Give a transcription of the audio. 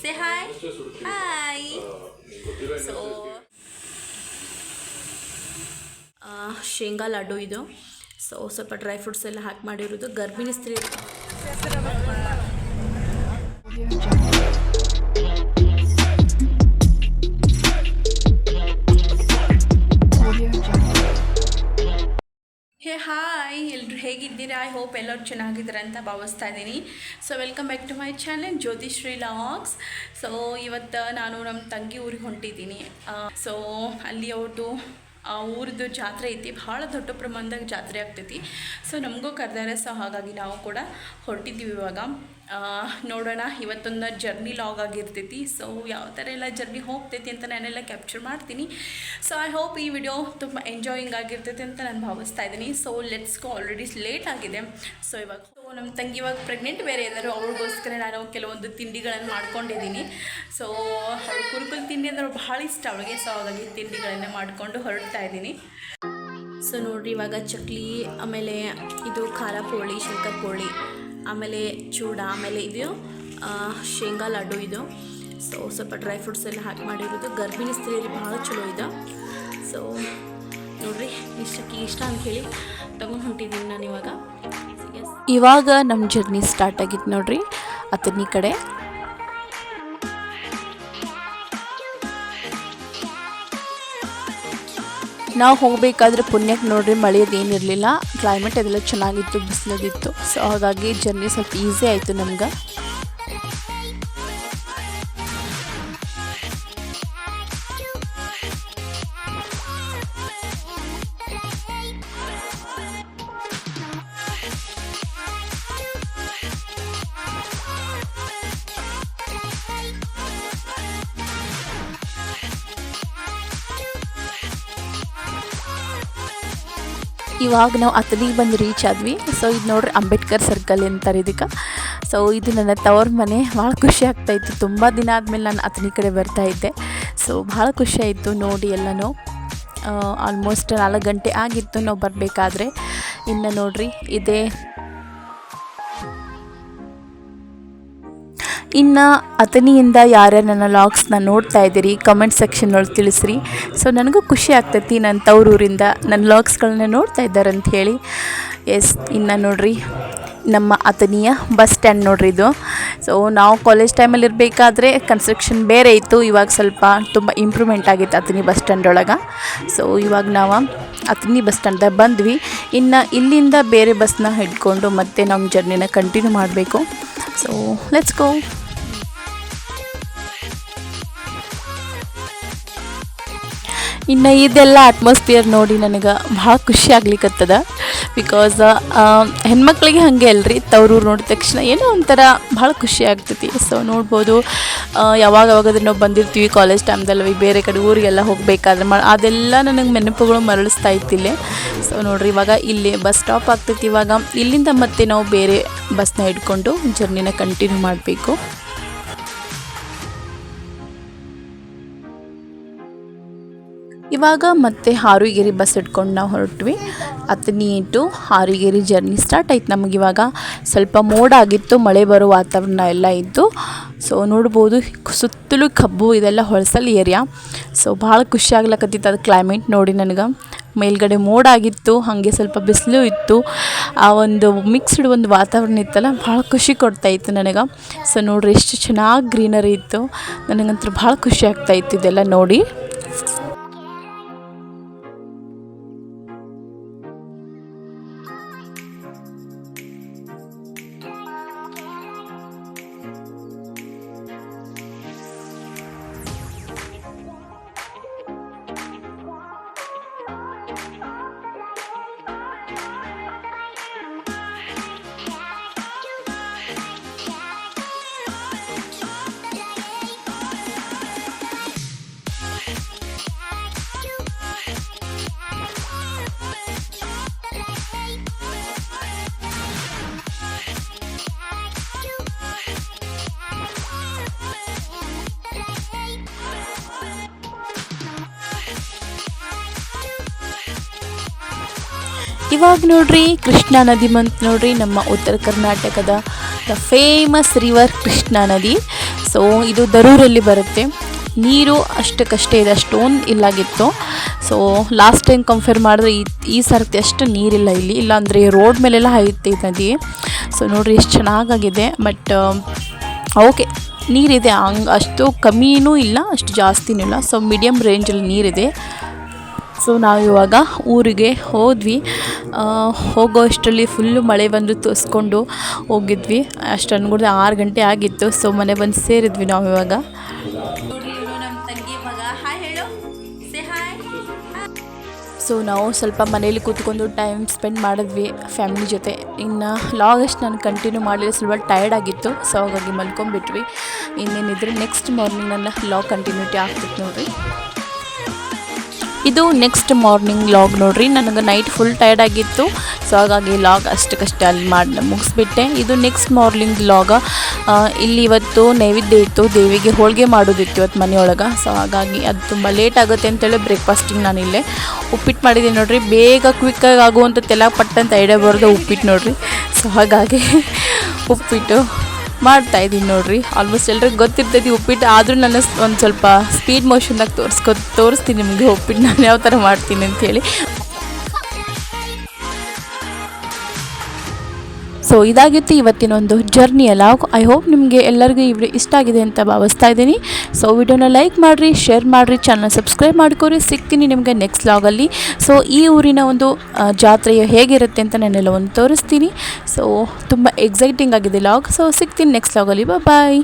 Say hi hi so ಶೇಂಗಾ ಲಡ್ಡು ಇದು. So ಸ್ವಲ್ಪ ಡ್ರೈ ಫ್ರೂಟ್ಸ್ ಎಲ್ಲ ಹಾಕಿ ಮಾಡಿರೋದು. ಗರ್ಭಿಣಿ ಸ್ತ್ರೀ ಹೋಪ್ ಎಲ್ಲರೂ ಚೆನ್ನಾಗಿದ್ದಾರೆ ಅಂತ ಭಾವಿಸ್ತಾ ಇದ್ದೀನಿ. So welcome back to my channel Jyothishree logs so ಇವತ್ತು ನಾನು ನಮ್ಮ ತಂಗಿ ಊರಿಗೆ ಹೊಂಟಿದ್ದೀನಿ. ಸೊ ಅಲ್ಲಿ ಅವ್ರದ್ದು ಊರದ್ದು ಜಾತ್ರೆ ಐತಿ ಭಾಳ ದೊಡ್ಡ ಪ್ರಮಾಣದಾಗ ಜಾತ್ರೆ ಆಗ್ತೈತಿ. ಸೊ ನಮಗೂ ಕರೆದಾರೆ ಸೊ ಹಾಗಾಗಿ ನಾವು ಕೂಡ ಹೊರಟಿದ್ದೀವಿ ಇವಾಗ. ನೋಡೋಣ, ಇವತ್ತೊಂದು ಜರ್ನಿ ಲಾಗ್ ಆಗಿರ್ತೈತಿ. ಸೊ ಯಾವ ಥರ ಎಲ್ಲ ಜರ್ನಿ ಹೋಗ್ತೈತಿ ಅಂತ ನಾನೆಲ್ಲ ಕ್ಯಾಪ್ಚರ್ ಮಾಡ್ತೀನಿ. ಸೊ ಐ ಹೋಪ್ ಈ ವಿಡಿಯೋ ತುಂಬ ಎಂಜಾಯಿಂಗ್ ಆಗಿರ್ತೈತಿ ಅಂತ ನಾನು ಭಾವಿಸ್ತಾ ಇದ್ದೀನಿ. So let's go already late ಆಗಿದೆ. ಸೊ ಇವಾಗ ನಮ್ಮ ತಂಗಿ ಇವಾಗ ಪ್ರೆಗ್ನೆಂಟ್ ಬೇರೆ ಇದ್ದಾರೆ. ಅವ್ರಿಗೋಸ್ಕರ ನಾನು ಕೆಲವೊಂದು ತಿಂಡಿಗಳನ್ನು ಮಾಡ್ಕೊಂಡಿದ್ದೀನಿ. ಸೊ ಅವಳು ಕುರುಕುಲ್ ತಿಂಡಿ ಅಂದ್ರೆ ಭಾಳ ಇಷ್ಟ ಅವಳಿಗೆ. ಸೊ ಹಾಗಾಗಿ ತಿಂಡಿಗಳನ್ನು ಮಾಡಿಕೊಂಡು ಹೊರಡ್ತಾ ಇದ್ದೀನಿ. ಸೊ ನೋಡ್ರಿ, ಇವಾಗ ಚಕ್ಲಿ, ಆಮೇಲೆ ಇದು ಖಾರ ಪೋಳಿ ಶಂಕರ್ ಪೋಳಿ, ಆಮೇಲೆ ಚೂಡ, ಆಮೇಲೆ ಇದು ಶೇಂಗಾ ಲಡ್ಡು ಇದು. ಸೊ ಸ್ವಲ್ಪ ಡ್ರೈ ಫ್ರೂಟ್ಸ್ ಎಲ್ಲ ಹಾಕಿ ಮಾಡಿರೋದು. ಗರ್ಭಿಣಿ ಸ್ತ್ರೀಯಲ್ಲಿ ಭಾಳ ಚಲೋ ಇದೆ. ಸೊ ನೋಡ್ರಿ, ಇಷ್ಟಕ್ಕೆ ಇಷ್ಟ ಅಂತ ಹೇಳಿ. ತಗೊಂಡು ಹೊಂಟಿದ್ದೀನಿ ನಾನು ಇವಾಗ. ಇವಾಗ ನಮ್ಮ ಜರ್ನಿ ಸ್ಟಾರ್ಟ್ ಆಗಿತ್ತು ನೋಡ್ರಿ. ಅತನಿ ಕಡೆ. ನಾವು ಹೋಗಬೇಕಾದ್ರೆ ಪುಣ್ಯಕ್ಕೆ ನೋಡ್ರಿ ಮಳೆಯದು ಏನಿರಲಿಲ್ಲ ಕ್ಲೈಮೇಟ್ ಅದೆಲ್ಲ ಚೆನ್ನಾಗಿತ್ತು, ಬಿಸಿಲದಿತ್ತು. ಸೊ ಹಾಗಾಗಿ ಜರ್ನಿ ಸ್ವಲ್ಪ ಈಸಿ ಆಯಿತು ನಮ್ಗೆ. ಇವಾಗ ನಾವು ಅತನಿಗೆ ಬಂದು ರೀಚ್ ಆದ್ವಿ. ಸೊ ಇದು ನೋಡ್ರಿ ಅಂಬೇಡ್ಕರ್ ಸರ್ಕಲ್ ಅಂತಾರೆ ಇದಕ್ಕೆ. ಸೊ ಇದು ನನ್ನ ತವ್ರ ಮನೆ. ಭಾಳ ಖುಷಿ ಆಗ್ತಾಯಿತ್ತು ತುಂಬ ದಿನ ಆದಮೇಲೆ ನಾನು ಅತನಿ ಕಡೆ ಬರ್ತಾ ಇದ್ದೆ. ಸೊ ಭಾಳ ಖುಷಿ ಆಯಿತು ನೋಡಿ ಎಲ್ಲನೂ. ಆಲ್ಮೋಸ್ಟ್ ನಾಲ್ಕು ಗಂಟೆ ಆಗಿತ್ತು ನಾವು ಬರಬೇಕಾದ್ರೆ. ಇನ್ನು ನೋಡ್ರಿ, ಇದೇ ಇನ್ನು ಅತನಿಯಿಂದ ಯಾರ್ಯಾರು ನನ್ನ ಲಾಗ್ಸ್ನ ನೋಡ್ತಾ ಇದ್ದೀರಿ ಕಮೆಂಟ್ ಸೆಕ್ಷನ್ ಒಳಗೆ ತಿಳಿಸ್ರಿ. ಸೊ ನನಗೂ ಖುಷಿ ಆಗ್ತೈತಿ ನನ್ನ ತವರೂರಿಂದ ನನ್ನ ಲಾಗ್ಸ್ಗಳನ್ನ ನೋಡ್ತಾ ಇದ್ದಾರೆ ಅಂತ ಹೇಳಿ. ಎಸ್ ಇನ್ನು ನೋಡ್ರಿ, ನಮ್ಮ ಅತನಿಯ ಬಸ್ ಸ್ಟ್ಯಾಂಡ್ ನೋಡ್ರಿ ಇದು. ಸೊ ನಾವು ಕಾಲೇಜ್ ಟೈಮಲ್ಲಿ ಇರಬೇಕಾದ್ರೆ ಕನ್ಸ್ಟ್ರಕ್ಷನ್ ಬೇರೆ ಇತ್ತು, ಇವಾಗ ಸ್ವಲ್ಪ ತುಂಬ ಇಂಪ್ರೂವ್ಮೆಂಟ್ ಆಗಿತ್ತು ಅತನಿ ಬಸ್ ಸ್ಟ್ಯಾಂಡ್ ಒಳಗೆ. ಸೊ ಇವಾಗ ನಾವು ಅತನಿ ಬಸ್ ಸ್ಟ್ಯಾಂಡ್ದಾಗ ಬಂದ್ವಿ. ಇನ್ನು ಇಲ್ಲಿಂದ ಬೇರೆ ಬಸ್ನ ಹಿಡ್ಕೊಂಡು ಮತ್ತೆ ನಮ್ಮ ಜರ್ನಿನ ಕಂಟಿನ್ಯೂ ಮಾಡಬೇಕು. ಸೊ ಲೆಟ್ಸ್ ಗೋ ಇನ್ನು ಇದೆಲ್ಲ ಅಟ್ಮಾಸ್ಫಿಯರ್ ನೋಡಿ ನನಗೆ ಭಾಳ ಖುಷಿ ಆಗ್ಲಿಕ್ಕತ್ತದ ಬಿಕಾಸ್ ಹೆಣ್ಮಕ್ಳಿಗೆ ಹಾಗೆ ಅಲ್ರಿ. ತವ್ರೂರು ನೋಡಿದ ತಕ್ಷಣ ಏನೋ ಒಂಥರ ಭಾಳ ಖುಷಿ ಆಗ್ತೈತಿ. ಸೊ ನೋಡ್ಬೋದು ಯಾವಾಗ ಯಾವಾಗಾದ್ರೂ ನಾವು ಬಂದಿರ್ತೀವಿ ಕಾಲೇಜ್ ಟೈಮ್ದಲ್ಲಿ ಬೇರೆ ಕಡೆ ಊರಿಗೆಲ್ಲ ಹೋಗಬೇಕಾದ್ರೆ ಮ, ಅದೆಲ್ಲ ನನಗೆ ನೆನಪುಗಳು ಮರಳಿಸ್ತಾ ಇತ್ತಿಲ್ಲೇ ಸೊ ನೋಡ್ರಿ, ಇವಾಗ ಇಲ್ಲಿ ಬಸ್ ಸ್ಟಾಪ್ ಆಗ್ತೈತಿ. ಇವಾಗ ಇಲ್ಲಿಂದ ಮತ್ತೆ ನಾವು ಬೇರೆ ಬಸ್ನ ಹಿಡ್ಕೊಂಡು ಜರ್ನಿನ ಕಂಟಿನ್ಯೂ ಮಾಡಬೇಕು. ಇವಾಗ ಮತ್ತೆ ಹಾರುಗೇರಿ ಬಸ್ ಇಟ್ಕೊಂಡು ನಾವು ಹೊರಟ್ವಿ. ಹತ್ತನೇ ಟು ಹಾರುಗೇರಿ ಜರ್ನಿ ಸ್ಟಾರ್ಟ್ ಆಯ್ತು ನಮಗೆ ಇವಾಗ. ಸ್ವಲ್ಪ ಮೋಡ ಆಗಿತ್ತು, ಮಳೆ ಬರೋ ವಾತಾವರಣ ಎಲ್ಲ ಇತ್ತು. ಸೊ ನೋಡ್ಬೋದು, ಸುತ್ತಲೂ ಕಬ್ಬು ಇದೆಲ್ಲ ಹೊಳಸಲ್ ಏರಿಯಾ ಸೊ ಭಾಳ ಖುಷಿ ಆಗ್ಲಕತ್ತಿತ್ತು ಅದು ಕ್ಲೈಮೇಟ್ ನೋಡಿ ನನಗೆ. ಮೇಲ್ಗಡೆ ಮೋಡ ಆಗಿತ್ತು, ಹಾಗೆ ಸ್ವಲ್ಪ ಬಿಸಿಲು ಇತ್ತು. ಆ ಒಂದು ಮಿಕ್ಸ್ಡ್ ಒಂದು ವಾತಾವರಣ ಇತ್ತಲ್ಲ, ಭಾಳ ಖುಷಿ ಕೊಡ್ತಾ ಇತ್ತು ನನಗೆ. ಸೊ ನೋಡ್ರಿ, ಎಷ್ಟು ಚೆನ್ನಾಗಿ ಗ್ರೀನರಿ ಇತ್ತು. ನನಗಂತೂ ಭಾಳ ಖುಷಿ ಆಗ್ತಾ ಇತ್ತು ಇದೆಲ್ಲ ನೋಡಿ. ಇವಾಗ ನೋಡ್ರಿ, ಕೃಷ್ಣಾ ನದಿ ಬಂತು ನೋಡ್ರಿ, ನಮ್ಮ ಉತ್ತರ ಕರ್ನಾಟಕದ ದ ಫೇಮಸ್ ರಿವರ್ ಕೃಷ್ಣಾ ನದಿ. ಸೊ ಇದು ದರೂರಲ್ಲಿ ಬರುತ್ತೆ. ನೀರು ಅಷ್ಟಕ್ಕಷ್ಟೇ ಇದೆ, ಅಷ್ಟೊಂದು ಇಲ್ಲಾಗಿತ್ತು ಸೊ ಲಾಸ್ಟ್ ಟೈಮ್ ಕಂಪೇರ್ ಮಾಡಿದ್ರೆ ಈ ಈ ಸರ್ತಿ ಅಷ್ಟು ನೀರಿಲ್ಲ ಇಲ್ಲಿ. ಇಲ್ಲಾಂದರೆ ರೋಡ್ ಮೇಲೆಲ್ಲ ಹೈತೆ ನದಿ. ಸೊ ನೋಡಿರಿ ಎಷ್ಟು ಚೆನ್ನಾಗಾಗಿದೆ. ಬಟ್ ಓಕೆ ನೀರಿದೆ. ಹಂಗೆ ಅಷ್ಟು ಕಮ್ಮಿನೂ ಇಲ್ಲ, ಅಷ್ಟು ಜಾಸ್ತಿನೂ ಇಲ್ಲ. ಸೊ ಮೀಡಿಯಮ್ ರೇಂಜಲ್ಲಿ ನೀರಿದೆ. ಸೊ ನಾವು ಇವಾಗ ಊರಿಗೆ ಹೋದ್ವಿ. ಹೋಗೋ ಅಷ್ಟರಲ್ಲಿ ಫುಲ್ಲು ಮಳೆ ಬಂದು ತೋರಿಸ್ಕೊಂಡು ಹೋಗಿದ್ವಿ. ಅಷ್ಟು ಅನ್ಗುಡ್ದೆ ಆರು ಗಂಟೆ ಆಗಿತ್ತು ಸೊ ಮನೆ ಬಂದು ಸೇರಿದ್ವಿ ನಾವು ಇವಾಗ. ಸೇ ನಾವು ಸ್ವಲ್ಪ ಮನೇಲಿ ಕೂತ್ಕೊಂಡು ಟೈಮ್ ಸ್ಪೆಂಡ್ ಮಾಡಿದ್ವಿ ಫ್ಯಾಮಿಲಿ ಜೊತೆ. ಇನ್ನು ಲಾಗಸ್ಟ್ ನಾನು ಕಂಟಿನ್ಯೂ ಮಾಡಲಿಲ್ಲ, ಸ್ವಲ್ಪ ಟಯರ್ಡ್ ಆಗಿತ್ತು ಸೊ ಹಾಗಾಗಿ ಮಲ್ಕೊಂಡ್ಬಿಟ್ವಿ. ಇನ್ನೇನಿದ್ರೆ ನೆಕ್ಸ್ಟ್ ಮಾರ್ನಿಂಗ್ ನನ್ನ ಲಾಗ್ ಕಂಟಿನ್ಯೂಟಿ ಆಗ್ತಿತ್ತು ನೋಡ್ರಿ. ಇದು ನೆಕ್ಸ್ಟ್ ಮಾರ್ನಿಂಗ್ ಲಾಗ್ ನೋಡ್ರಿ. ನನಗೆ ನೈಟ್ ಫುಲ್ ಟೈರ್ಡ್ ಆಗಿತ್ತು. ಸೊ ಹಾಗಾಗಿ ಲಾಗ್ ಅಷ್ಟಕ್ಕಷ್ಟೇ ಅಲ್ಲಿ ಮಾಡಿ, ಮುಗಿಸ್ಬಿಟ್ಟೆ. ಇದು ನೆಕ್ಸ್ಟ್ ಮಾರ್ನಿಂಗ್ ಲಾಗ ಇಲ್ಲಿ ಇವತ್ತು ನೈವೇದ್ಯ ಇತ್ತು. ದೇವಿಗೆ ಹೋಳಿಗೆ ಮಾಡೋದಿತ್ತು ಇವತ್ತು ಮನೆಯೊಳಗೆ. ಸೊ ಹಾಗಾಗಿ ಅದು ತುಂಬ ಲೇಟ್ ಆಗುತ್ತೆ ಅಂತೇಳಿ ಬ್ರೇಕ್ಫಾಸ್ಟಿಗೆ ನಾನು ಇಲ್ಲೇ ಉಪ್ಪಿಟ್ಟು ಮಾಡಿದ್ದೀನಿ ನೋಡ್ರಿ. ಬೇಗ ಕ್ವಿಕ್ಕಾಗಿ ಆಗುವಂಥದ್ದೆಲ್ಲ ಪಟ್ಟಂತ ಐಡಿಯಾ ಬರೋದು ಉಪ್ಪಿಟ್ಟು ನೋಡ್ರಿ. ಸೊ ಹಾಗಾಗಿ ಉಪ್ಪಿಟ್ಟು ಮಾಡ್ತಾ ಇದ್ದೀನಿ ನೋಡ್ರಿ. ಆಲ್ಮೋಸ್ಟ್ ಎಲ್ರಿಗೂ ಗೊತ್ತಿರ್ತೈತಿ ಉಪ್ಪಿಟ್ಟು ಆದರೂ ನಾನು ಒಂದು ಸ್ವಲ್ಪ ಸ್ಪೀಡ್ ಮೋಷನ್ದಾಗ ತೋರಿಸ್ಕೊ ತೋರಿಸ್ತೀನಿ ನಿಮಗೆ ಉಪ್ಪಿಟ್ಟು ನಾನು ಯಾವ ಥರ ಮಾಡ್ತೀನಿ ಅಂತೇಳಿ ಸೊ ಇದಾಗಿತ್ತು ಇವತ್ತಿನ ಒಂದು ಜರ್ನಿ ಅಲ್ಲ. ಐ ಹೋಪ್ ನಿಮಗೆ ಎಲ್ಲರಿಗೂ ಇವ್ರು ಇಷ್ಟ ಆಗಿದೆ ಅಂತ ಭಾವಿಸ್ತಾ ಇದ್ದೀನಿ. ಸೊ ವಿಡಿಯೋನ ಲೈಕ್ ಮಾಡಿರಿ ಶೇರ್ ಮಾಡಿರಿ ಚಾನಲ್ ಸಬ್ಸ್ಕ್ರೈಬ್ ಮಾಡ್ಕೊರಿ. ಸಿಗ್ತೀನಿ ನಿಮಗೆ ನೆಕ್ಸ್ಟ್ ಲಾಗಲ್ಲಿ ಸೊ ಈ ಊರಿನ ಒಂದು ಜಾತ್ರೆಯು ಹೇಗಿರುತ್ತೆ ಅಂತ ನಾನೆಲ್ಲ ಒಂದು ತೋರಿಸ್ತೀನಿ. ಸೊ ತುಂಬ ಎಕ್ಸೈಟಿಂಗ್ ಆಗಿದೆ ಲಾಗ್ ಸೊ ಸಿಗ್ತೀನಿ ನೆಕ್ಸ್ಟ್ ಲಾಗಲ್ಲಿ ಬಾಯ್